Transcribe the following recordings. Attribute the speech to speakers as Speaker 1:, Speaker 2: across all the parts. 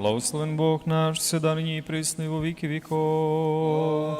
Speaker 1: Благословен Бог наш, седа нині і присно, і во віки віков.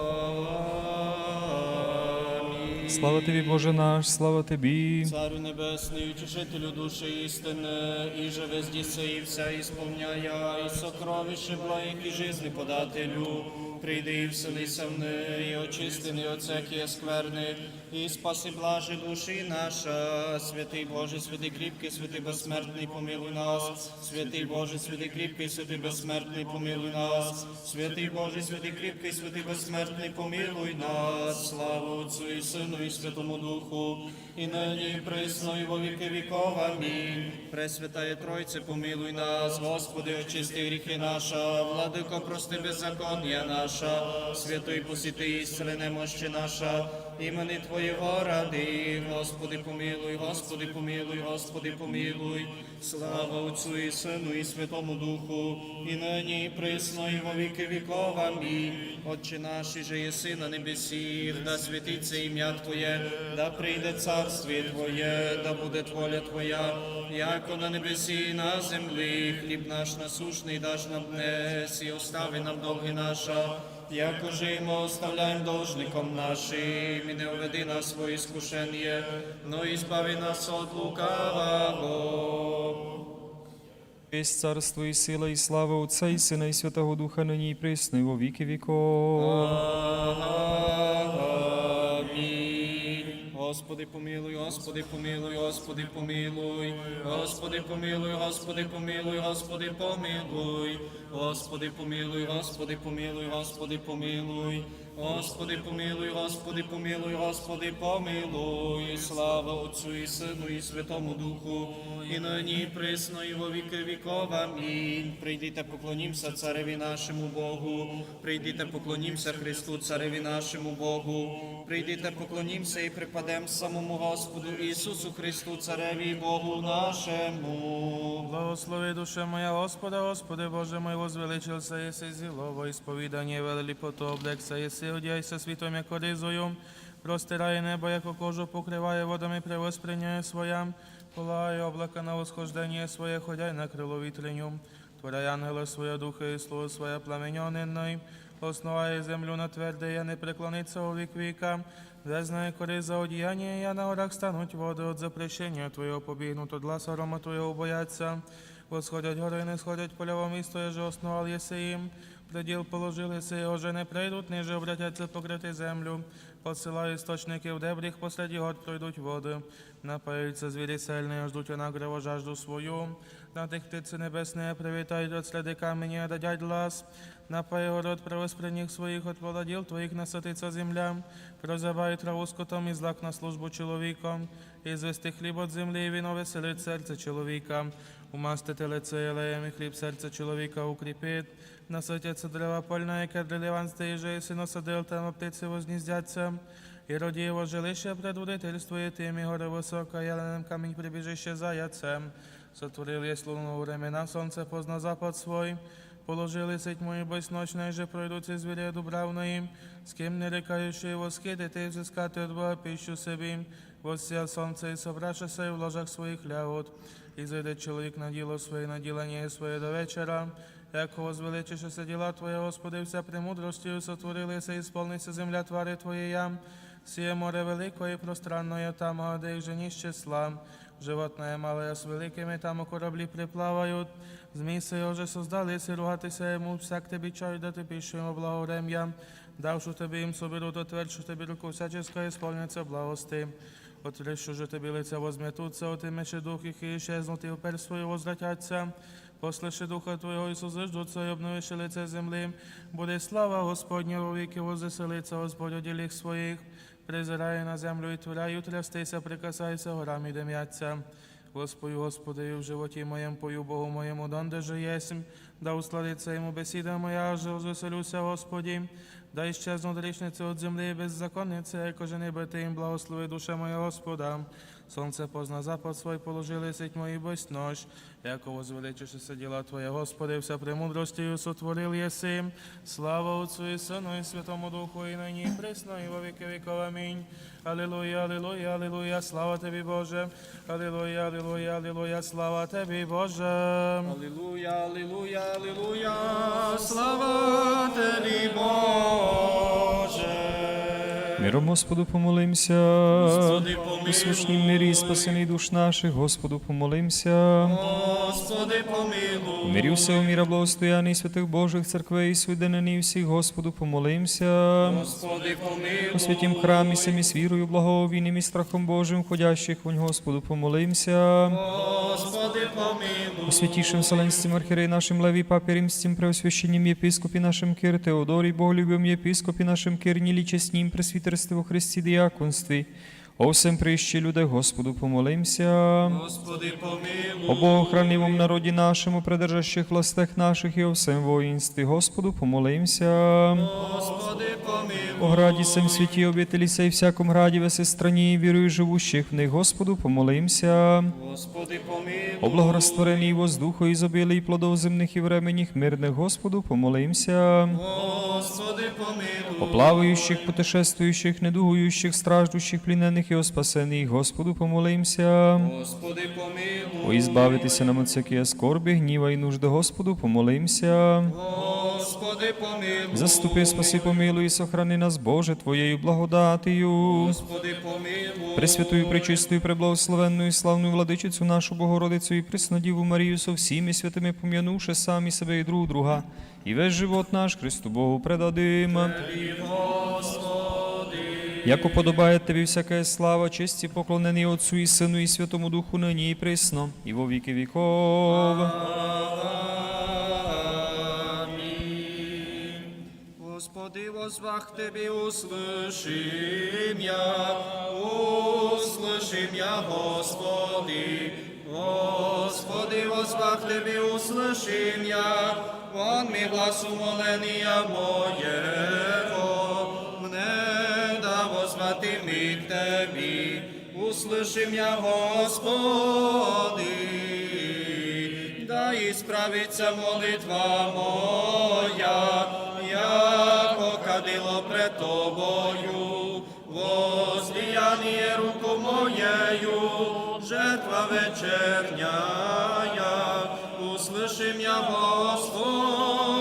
Speaker 1: Слава тобі, Боже наш, слава тобі.
Speaker 2: Царю небесний, утішителю душі істини, і же везді се і вся ісполняя, і сокровище благих і жизни подателю. Прийди і вселися в неї, очисти не оцеки є скверни, і спаси блажи душі наша. Святий Боже, святий кріпкий, святий безсмертний, помилуй нас. Святий Боже, святий кріпкий, святий безсмертний, помилуй нас. Святий Боже, святий кріпкий, святий безсмертний, помилуй нас. Слава Отцю і Сину і Святому Духу, і нині і присно, і во віки віков. Амінь. Пресвятає Тройце, помилуй нас, Господи, очисти гріхи наша, владико, прости беззаконня наша, святий посіти істини немощі наша, імени Твоєго ради, Господи, помилуй, Господи, помилуй, Господи, помилуй. Слава Отцю і Сину і Святому Духу, і нині і присно, і во віки віков. Амінь. Отче наш, і же єси на небесі, да святиться ім'я Твоє, да прийде царствіє Твоє, да буде воля Твоя, яко на небесі і на землі. Хліб наш насушний даш нам днес, і остави нам долги наша, яко же і ми оставляємо должником нашим, і не уведи нас в своє скушення, но і збави нас от лукавого.
Speaker 1: Весь царство і сила, і слава Отця і Сина, і Святого Духа, нині і присни, во віки віков.
Speaker 2: Господи помилуй, Господи помилуй, Господи помилуй, Господи помилуй, Господи помилуй, Господи помилуй, Господи помилуй, Господи помилуй, Господи помилуй, Господи помилуй, Господи помилуй, Господи помилуй, слава Отцю і Сину і Святому Духу, і нині присно, і во віки віков. Амінь. Прийдіте, поклонімся цареві нашому Богу, прийдіте, поклонімся Христу, цареві нашому Богу, прийдіте, поклонімся і припадем самому Господу Ісусу Христу, цареві Богу нашому.
Speaker 3: Благослови душа моя Господа, Господи Боже мой, возвеличился еси зілово, ісповідання велелі потоблекса, єси одяйся світом, як одизою, простирає небо, яко кожу покриває водами, превосприняє своя, полає облака на восхождення своє, ходяй на крило вітреню, творяй ангела своє духа і слово своє пламеньоненной, основає землю на тверде, я не преклониться у вік віка, де кори за одіяння, я на горах стануть води от запрещення Твоєго побігнуть, от гласа грома Твоєго бояться. Восходять гори, не сходять поля місто, еже основал єси їм. Приділ положили си, уже не прийдуть, ниже обратяться покрити землю. Посилає істочники в дебріх, посеред год пройдуть води. Напаються звірі сильні, ждуть нагрево жажду свою. На тих птиці небесні привітають от следи камені, дадять глас. Напои род правоспренних своїх от владел твоїх насытится земля, прозывай траву скотом і злак на службу человеком, извести хліб от землі і вино веселить серце чоловіка, умастити лице елеем і хліб сердце человека укрепит, насытятся древа польная, кадриливанстве и жеси, но садил там оптицы вознездятся, и роди його жилище предводительствует тим і горе высокое, яленым камень прибежище заяцем. Сотворил есть луну времена, сонце позна запад свой, Положили сеть мої бось ночної, же пройдуться звіря дубравної, з ким не рекаючи воскидити і взискати від Бога пищу собі. Воссія сонце і собрашися і в ложах своїх лягот. І зайде чоловік на діло своє, на ділення своє до вечора. Як возвеличишся діла Твоє, Господи, вся премудростю сотворилися і сповниться земля твари Твоєя. Сіє море великое і пространное, там, їх жені з числа. Животное малое с великими, там у кораблі приплавають. Змій се уже создали, си ругатися йому, всяк тобі чай, дати пищу йому благоврем'я. Давшу тобі їм соберу, то тверджу тобі руку всяческа, і сповняться благости. Отрещу же тобі лиця возметуться, отимеше дух їх і щезнути, і впер свою возвратяться. Послиши Духа Твого і созиждуться, і обновиши лице землі. Буде слава Господня во віки, возвеселиться Господь у діліх своїх. Призирає на землю і творяю, трястися, прикасайся, горам і дим'яться. Господи, Господи, в животі моєму пою Богу моєму, донде же єсмь, да усладиться йому бесіда моя, аже возвеселюся, Господі. Да іщезну річниці від землі беззаконниці, яко же не бити їм, благослови душа моя Господа. Сонце позна запад свой, положили сеть мої бось нож. Яко возвеличишися діла Твоя, Господи, вся премудростю сотворил єси. Слава Отцу і Сину і Святому Духу, і нині, і присно, і во віки віков. Амінь. Алілуя, алілуя, алілуя, слава Тобі, Боже. Алілуя, алілуя, алілуя, слава Тобі, Боже.
Speaker 2: Алілуя, алілуя, алілуя, слава тобі, Боже.
Speaker 1: Миром Господу помолимся.
Speaker 2: Господи, помилуй.
Speaker 1: У мирі спасений душ наших, Господу помолимся.
Speaker 2: Господи, помилуй.
Speaker 1: Мирі всього міра благостояний святих Божих церквей, свиденені всіх, Господу помолимся.
Speaker 2: Господи, помилуй.
Speaker 1: У святім храмі самі з вірою, благовійним і страхом Божим, ходящих вонь, Господу помолимся.
Speaker 2: Господи, помилуй.
Speaker 1: У святішим Вселенстім архірей нашим Леві Папі Римстім, преосвященнім єпископі нашим Кир Теодорі, Боголюбим єпископі нашим Кир Нілічеснім, пресвітерстві во Христі діяконстві. О всем прищі люди, Господу помолимся.
Speaker 2: Господи, помилуй.
Speaker 1: О богохранливом народі нашому, придержащих властях наших і о всем воїнстві, Господу помолимся.
Speaker 2: Господи, помилуй.
Speaker 1: О граді сем святі обителі сей всяком граді весе страні, вірую живущих в них, Господу помолимся.
Speaker 2: Господи, помилуй.
Speaker 1: О благораствореній воздуху і зобілий плодов земних і временних мирних, Господу помолимся.
Speaker 2: Господи, помилуй.
Speaker 1: О плаваючих, путешествуючих, недугуючих, страждущих, плінених і о Господу помолимся.
Speaker 2: Господи, помилуй.
Speaker 1: О ізбавитися нам от всякої скорби, гніва і нужди, Господу помолимся.
Speaker 2: Господи, помилуй.
Speaker 1: Заступи, спаси, помилуй, і сохрани нас, Боже, Твоєю благодатію.
Speaker 2: Господи, помилуй.
Speaker 1: Пресвятую, пречистую, преблагословенную і славну владичицю нашу Богородицю і Преснодіву Марію со всіми святими пом'янувши самі себе і друг друга, і весь живот наш Христу Богу предадим. Яко подобає Тобі всяка слава, честь і поклонений Отцу і Сину і Святому Духу нині і присно, і во віки віков.
Speaker 2: Аминь. Господи, возвах Тебе услышим я, услышим я, Господи. Господи, возвах Тебе услышим я, вон ми глас умоления моего, мне да ми к Тебе, услышим я, Господи. Да ісправиться молитва моя, яко кадило пред тобою, воздіяние руку моєю, жертва вечерняя, услышим я, Господи.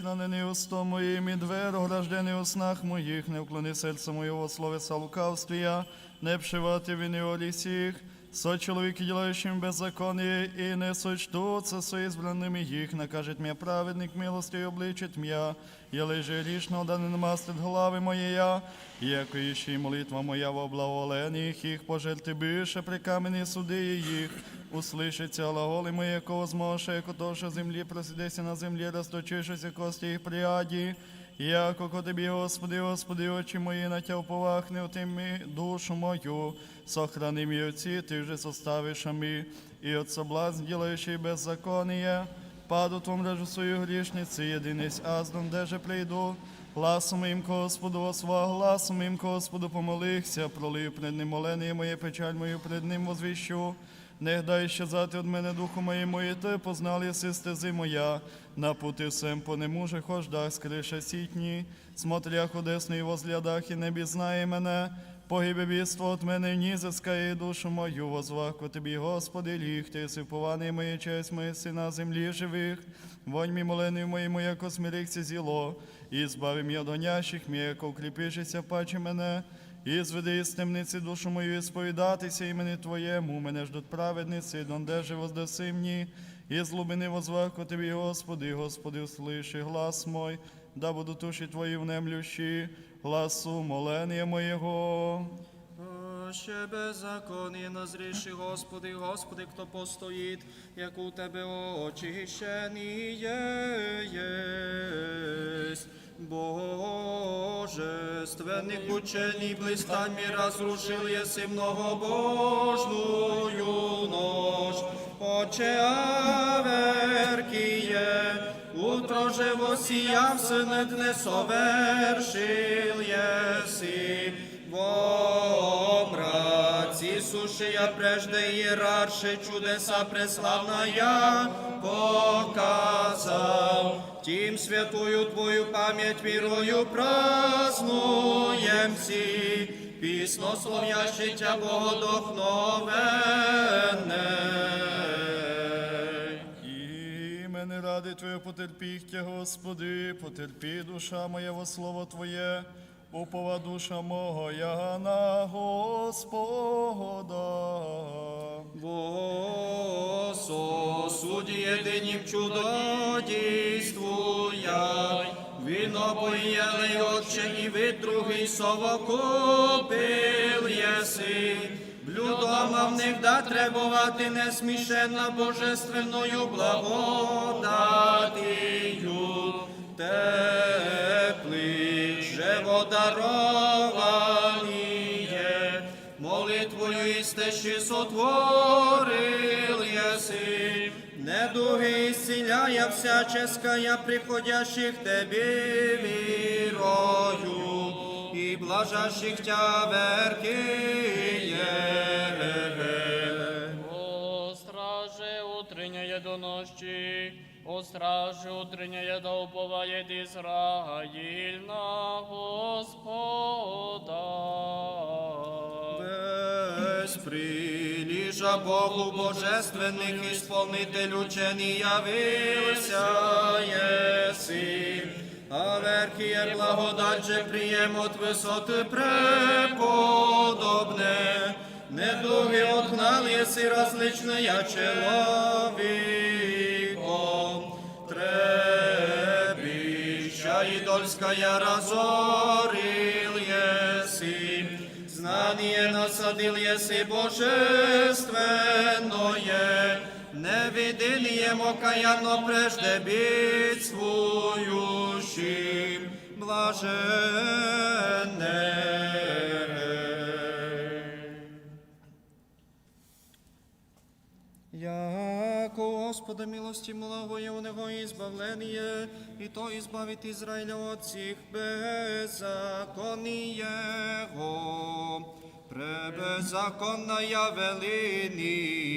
Speaker 4: Господи, устом моїм і двер, ограждений у снах моїх, не вклони серце моєго словеса лукавствія, не вшивати вини олісіх, со чоловіки, ділаючим беззаконие, і не сочтуться со избранными їх, накажет м'я праведник милості і обличить м'я, я лежи грішно, да не намастить глави моєя, яко іще молитва моя во благоволених їх, пожерти бише при камені суди їх, услышиться глаголи моє, кого змоше, яко то, землі просидеться на землі, розточишися кості їх пряді, Яко ко тобі, Господи, Господи, очі мої на тя уповах, не отими душу мою, сохрани мій отці, ти вже составиш ми, і от соблазн, ділаючий беззаконие, паду твом режу свою грішниці, єдинись аздом, де же прийду, Гласом моїм, Господу, осва, гласом моїм, Господу, помолихся, пролив пред ним молення моє, печаль мою пред ним возвіщу. Не дай щезати від мене духу моєму, і ти познал єси стези моя, на пути всем по нему же хождах, скрише сітні, смотрях одесний возглядах і небі знає мене, погибе бійство от мене, ні зискає душу мою, возвах ко тобі, Господи, ліг, ти сипований моє честь, моє си на землі живих, вонь мій молений моєму, яко смирихся зіло, і збави м'я донящих, м'я, яко укріпишися, паче мене, і зведи із темниці душу мою, і сповідатися імені Твоєму, мене ждуть праведниці, донде воздаси мені, і з глубини возвах Тобі, Господи, Господи, услиши глас мой, да буду туші Твої внемлющі, гласу молення моєго.
Speaker 2: Ще беззаконие назріши, Господи, Господи, хто постоїть, як у Тебе очищені єсть. Божественних учений блистань ми разрушил єси многобожную нож. Отче Аверкіє, утро же воссияв сынет не совершил єси. Во мраці сушия прежде иерарши чудеса преславная показал. Тим святую Твою память вірою празднуем си, пісно слов'яще Тя Богодохновенне.
Speaker 4: Імени ради Твоє потерпіхтя, Господи, потерпі душа моя во слово Твоє, упова душа моя на Господа.
Speaker 2: Босо, судді єдинім чудодійствуя, віно поїли отче і ви другий совокупил єси. Блюдома в них да требувати несмішена божественною благодатію. Теплий же дарованіє, молитвою істещі сотворил єси, недуги ісціляя всяческая приходящих тебе вірою, і блажащих тя веркіє.
Speaker 5: О, страже утренняя до ночи, о страже утренняя да уповает Израиль на Господа.
Speaker 2: Без приліжа Богу божественних ісполнитель учений явився єси. А верхіє благодать же приєм от висоти преподобне. Недуги отгнал єси различне я чоловіком. Идольская разорил еси, знание насадил еси божественное, невидением окаянно прежде бедствующим, блаженне. Яко Господа милости многое у Него избавление, и то избавит Израиля от всех беззакония Его. Пребезаконная велиния,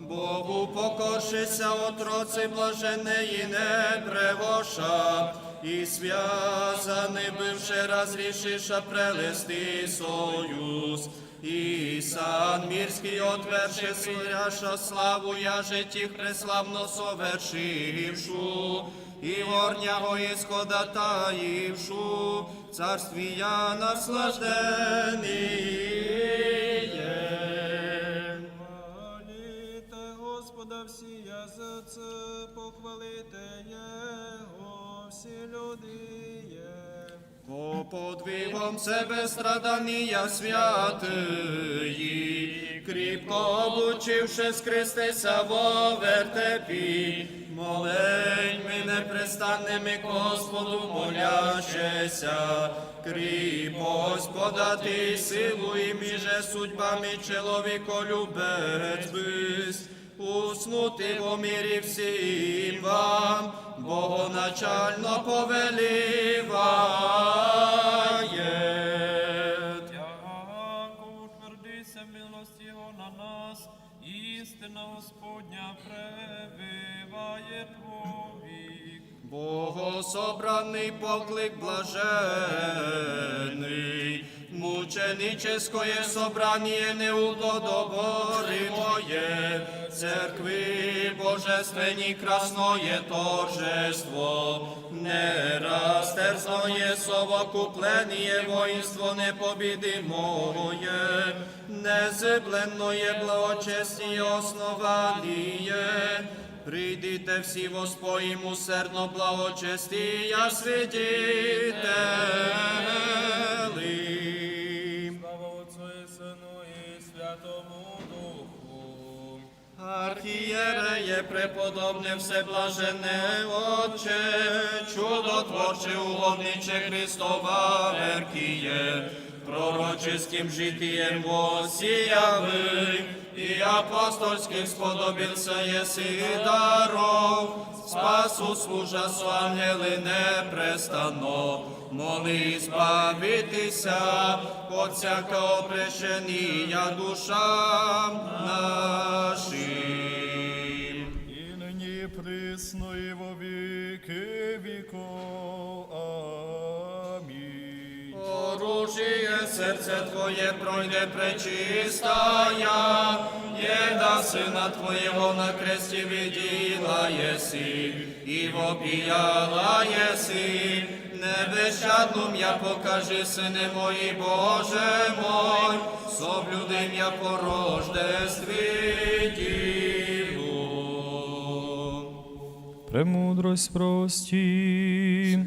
Speaker 2: Богу покоршися отроці блаженные не превоша, и связаны бывшие разрешиша прелести союз, і сан мирський отверши суряша славу я житіх преславно совершившу, і горнього ісхода таївшу, царствія наслажденіє.
Speaker 3: Хвалите Господа всі язиці, похвалите Його всі люди
Speaker 2: По подвигом себе страдання святиї, кріпко обучивши скристися во вертепі, моленьми непрестанними к Господу молящеся, кріпость подати силу і міже судьбами чоловіколюбець бис, уснути в мирі всім вам, Богоначально повеліває. Богособраний поклик блажений, мученическое собрание неудодоборимое, церкви божественні красное торжество, не растерзное совокупление воинство непобедимое, незебленное благочестие основание, Прийдите всі воспоїм усердно благочестія свидітелі.
Speaker 3: Слава Отцу і Сину і Святому Духу.
Speaker 2: Архієреє преподобне всеблажене Отче, чудотворче угодниче Христова веркіє, пророческим житием воссиявы, и апостольских сподобился еси даров, спасу служа с ангели непрестанно, моли збавитися от всякого прещения душам нашим. Оружие серце Твое пройде пречистая, еда Сына Твоего на кресте видела еси, и вопияла еси, небещаднум я покажи, Сыне мой, Боже мой, соблюдим я по рождестві
Speaker 1: Премудрость прості.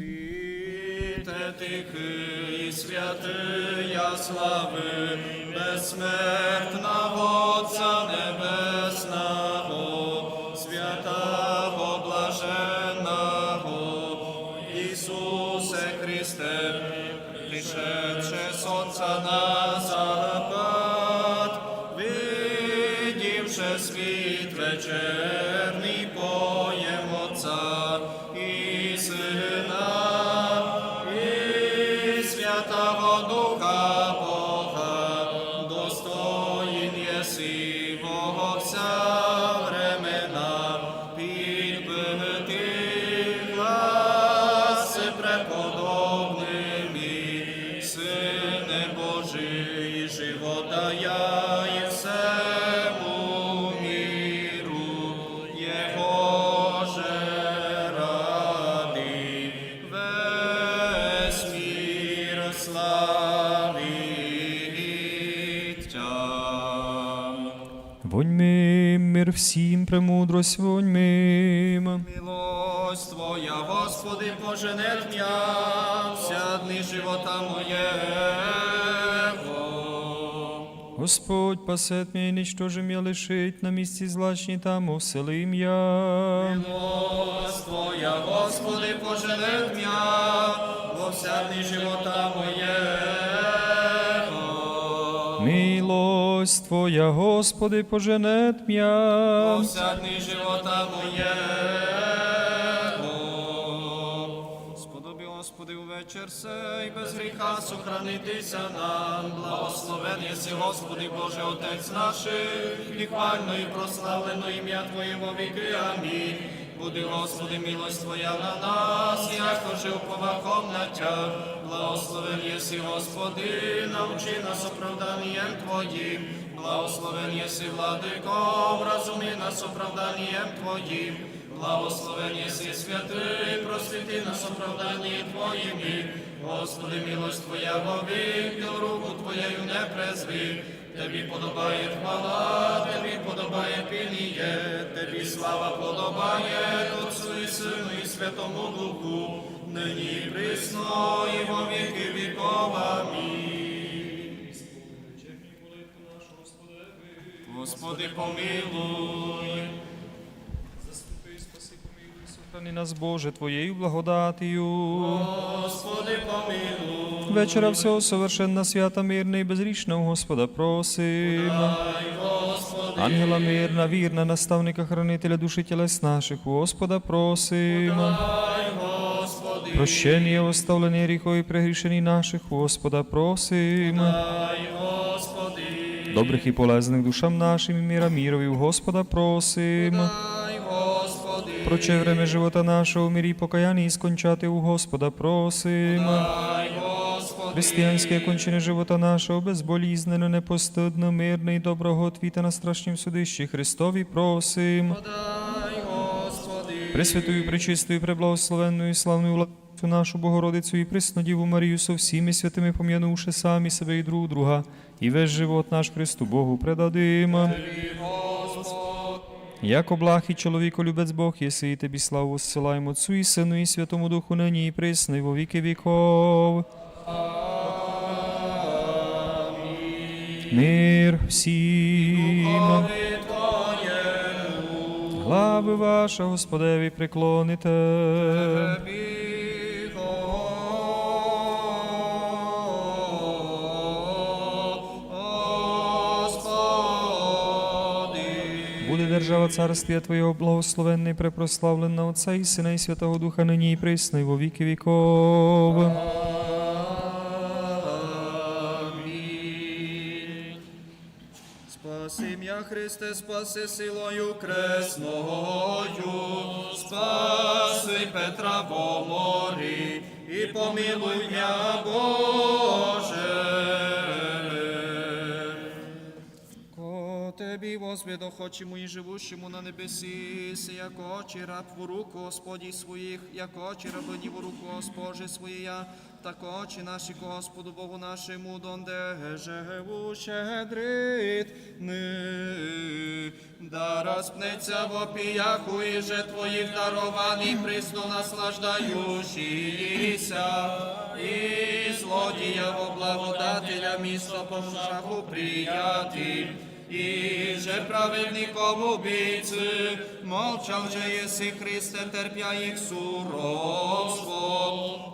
Speaker 2: Світе тихий, святия слави, безсмертного Отця Небесного, святого блаженного, Ісусе Христе, пришедше з Отця
Speaker 1: премудрость воньми.
Speaker 2: Милость Твоя, Господи, поженет м'я, вся дни живота моєго.
Speaker 1: Господь пасет мій, нічтожим я лишить, на місці злачні там оселим я.
Speaker 2: Милость Твоя, Господи, поженет м'я, во вся дни живота
Speaker 1: Милость Твоя, Господи, поженет м'я.
Speaker 2: вся дни живота моєго. Сподоби, Господи, увечір сей, без гріха сохранитися нам. Благословен єси, Господи, Боже, Отець наших, і хвально і прославлено ім'я Твоє во віки. Амінь. Буди, Господи, милость Твоя на нас, яко жив повахом на Тя. Благословен єси, Господи, навчи нас оправданням Твоїм. Благословен єси, владико, вразуми нас оправданням Твоїм. Благословен єси святий, просвіти нас оправданні Твоїми. Господи, милость Твоя вовік, руку Твоєю не презви. Тобі подобає хвала, Тобі подобає Тобі слава подобає Отцу і Сину і Святому Духу, нині присно і во віки віков. Амінь. Господи, помилуй.
Speaker 1: Заступи, спаси, помилуй, сохрани нас, Боже, Твоєю благодатію.
Speaker 2: Господи, помилуй.
Speaker 1: Вечора всього совершенна, свята, мирна і безрічна у Господа просим. Ангела мирна, вірна, наставника, хранителя душі тілес наших, Господа просим. Прощення, оставлення гріхов і прегрішені наших, Господа просим. Добрих і полезних душам нашим і міра мірові, Господа просим.
Speaker 2: дай,
Speaker 1: Проче время живота нашого, в мирі покаянні і скончати у Господа просим. Християнське кончене живота нашого, безболізнено, непостидно, мирне і доброго твіта на страшнім судищі Христові просим. Пресвятую, пречистою, преблагословенною, і славною владицю нашу Богородицю і приснодіву Марію со всіми святими пом'янувши самі себе і друг друга, і весь живот наш Христу Богу предадим. Як благ і чоловіко любець Бог, єси і тобі славу зсилаємо Отцу і Сину і Святому Духу нині і присно, і во віки віков. Мир всім. Глави ваша, Господеві, приклоните.
Speaker 2: Буде
Speaker 1: держава царствія Твоєго благословенна і препрославлена Отця і Сина, і Святого Духа, нині і присно, во віки віков.
Speaker 2: Христе, спаси силою кресною, спаси Петра в морі і помилуй м'я Боже. Господи, хочемо і живущому на небесі, як очі раб в руку Господі своїх, як очі рабині в руку Госпожі своя, так очі наші Господу Богу нашому, донде живу щедрит ни. Да розпнеться в опіяху і же Твоїх дарований, присно наслаждаючися, і злодія во благодателя місто по шаху приятель. І же праведником убийцы, молчал же еси Христе, терпя їх суровство,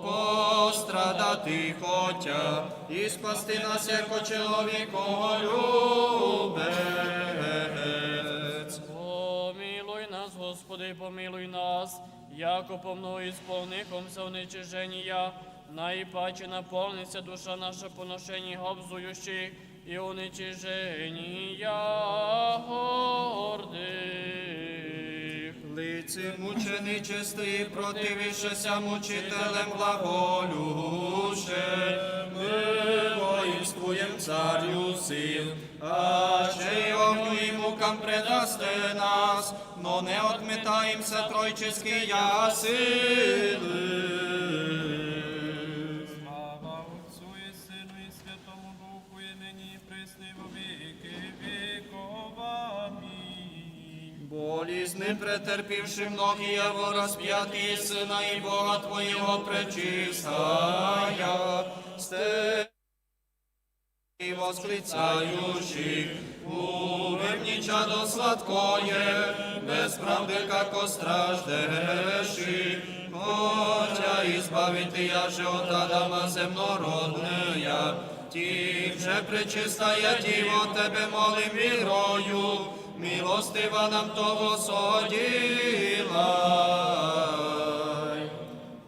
Speaker 2: пострадати хотя, і спасти нас, яко чоловіколюбець.
Speaker 5: Помилуй нас, Господи, помилуй нас, яко по мною ісполнихомся уничиження, наипаче наповниться душа наша поношені обзующих і уничиження гордих.
Speaker 2: Лиці мучений чистий, противишеся мучителем глаголюше, ми воїнствуєм царю сил, а ще й огню і мукам предасте нас, но не отметаємся тройческий я Болізни претерпівши многі его розп'яті сина і Бога Твоєго пречистая, сте і восклицающих, увемні чадо сладкое, без правди, како страждеши, хотя избавити я же от Адама земнородная, Тих же пречистая Діво, Тебе молим вірою, милостива нам того соділай.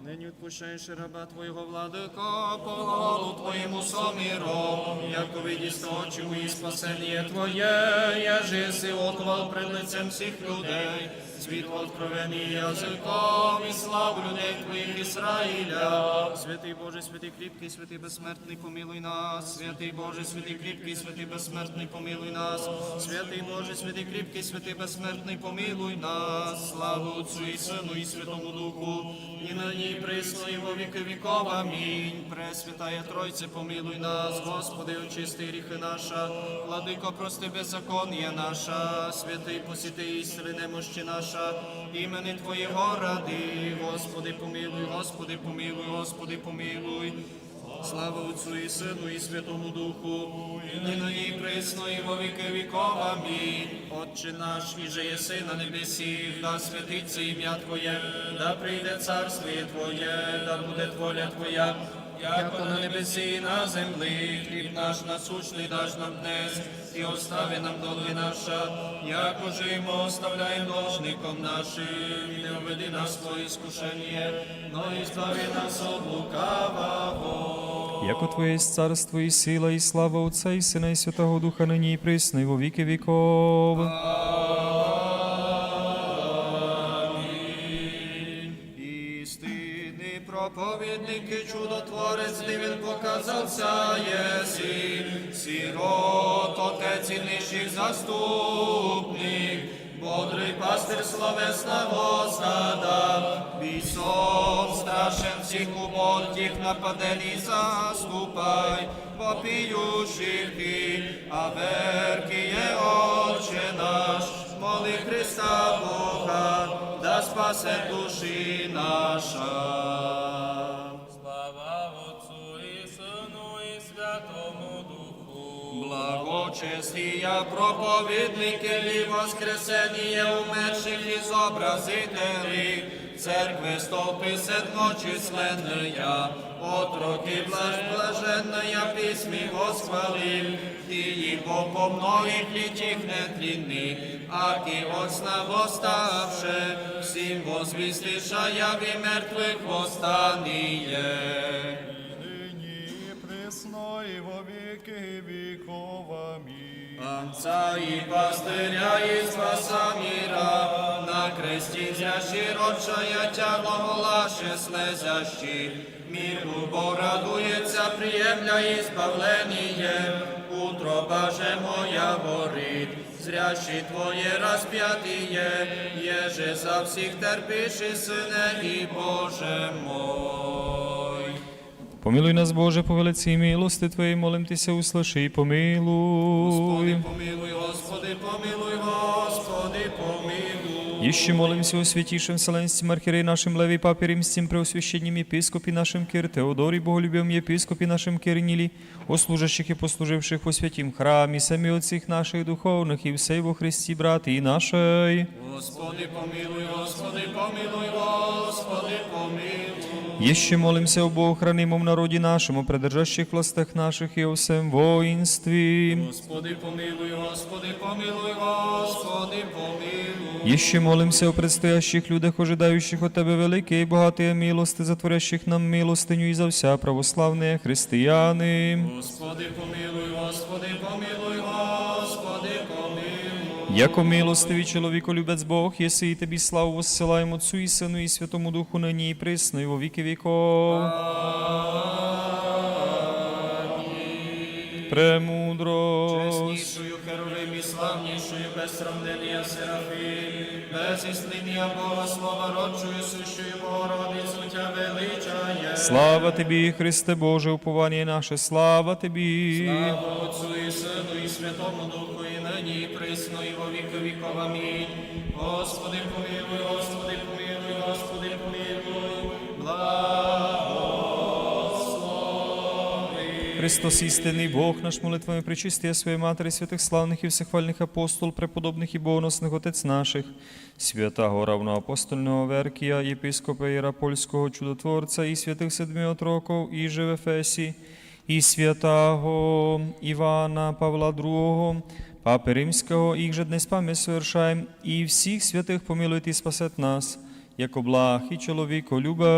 Speaker 2: Нині відпущаєш раба Твоєго владика, по голу Твоєму соміром, як видість очі мої спасення Твоє, я жиси отвал пред лицем всіх людей, світло откровені язиком і славу людей Твоїх Ізраїля. Святий Боже, святий кріпкий, святий безсмертний, помилуй нас, святий Боже, святий кріпкий, святий безсмертний, помилуй нас, святий Боже, святий кріпкий, святий безсмертний, помилуй нас, славу Отцю і Сину і Святому Духу, і нині і присно, і во віки віков. Амінь. Пресвятая Тройце, помилуй нас, Господи, очисти гріхи наша, владико, прости беззаконня наша, святий посіти істини немощі наша, імени Твоєго ради, Господи, помилуй, Господи, помилуй, Господи, помилуй. Слава Отцю і Сину і Святому Духу, і нині і присно, і во віки віков. Амінь. Отче наш, і же єси на небесі, да святиться ім'я Твоє, да прийде царствіє Твоє, да буде воля Твоя, яко на небесі і на землі, хліб наш насущний даш нам днес, і остави нам долги наша, як уже ми оставляємо должником нашим, і не введи нас твоє іскушення, но і збави нас от лукавого.
Speaker 1: Яко Твоє царство і сила, і слава Отця і Сина і Святого Духа, нині і присно, во віки віков.
Speaker 2: Істинний проповідник і чудотворець, де він показався єси, сірот, отець і нижчих заступник, бодрий пастир словесного стада, бісом страшен всіх убот, тих нападений заступай, вопіюших ти, а верки є Отче наш, моли Христа Бога, спасе душі наша.
Speaker 3: Слава Отцу і Сину і Святому Духу.
Speaker 2: Благочестія проповідники і воскресення умерших і зобразителі, церкви столпи седмочисленная, отроки блаж блаженная письми восхвалим, Ти по многих летих нетлинных, аки от сна восставше, всем возвестишая и мертвых восстание.
Speaker 4: Нині і присно і во віки віков. Амінь.
Speaker 2: Отца и пастыря и спаса мира, на кресте зящий родшая тя глаголаше слезящий, миру Бог радуется, приемля утроба же моя горит, зрящий Твое распятие, еже за всех терпишь и Сыне и Боже мой.
Speaker 1: Помилуй нас, Боже, по велиці милости Твоїй, молим Тися, услыши і. Помилуй,
Speaker 2: Господи, помилуй, Господи, помилуй.
Speaker 1: Еще молимся о святейшем Вселенском архиерее нашим Левий Папе Римским, преосвященнем епископе нашим Кир Теодоре, Боголюбивом епископе нашим Кирнили, о служащих и послуживших во святім храмі, сами отцах наших духовних і всей во Христі, брати и нашей.
Speaker 2: Господи, помилуй, Господи, помилуй, Господи, помилуй.
Speaker 1: Еще молимся об охранимом народе нашем, о придержащих властях наших и о всем воинстве.
Speaker 2: Господи, помилуй, Господи, помилуй, Господи, помилуй.
Speaker 1: Еще молимся о предстоящих людях, ожидающих от Тебе великие и богатые милости, затворящих нам милостыню и за вся православные христианы.
Speaker 2: Господи, помилуй, Господи, помилуй, Господи, помилуй.
Speaker 1: Яко милостивый человеколюбец Бог, если и Тебе славу воссылаем Отцу и Сыну и Святому Духу, ныне и пресно, и во веки веков. Премудрость.
Speaker 2: Чеснішою Херовим і славнішою, без сравнення Серафим, без істиння Бога, слова родчою, сущою Богородицю Тя величає.
Speaker 1: Слава Тобі, Христе Боже, упование наше, слава Тобі.
Speaker 2: Слава Отцу і Сину і Святому Духу, і нині, і присно, і во віки віков. Амінь. Господи, помилуй, Господи,
Speaker 1: Христос истинный Бог наш, молитвами причистия Своей Матери, святых славных и всехвальных апостол, преподобных и богоносных Отец наших, святого равноапостольного Веркия, епископа Иеропольского чудотворца и святых седми отроков, и же в Ефесі, і святого Івана Павла II, Папи Римського, їх же днес пам'ять совершаем, і всіх святих помилуйте і спасет нас, як благ і чоловіколюбець.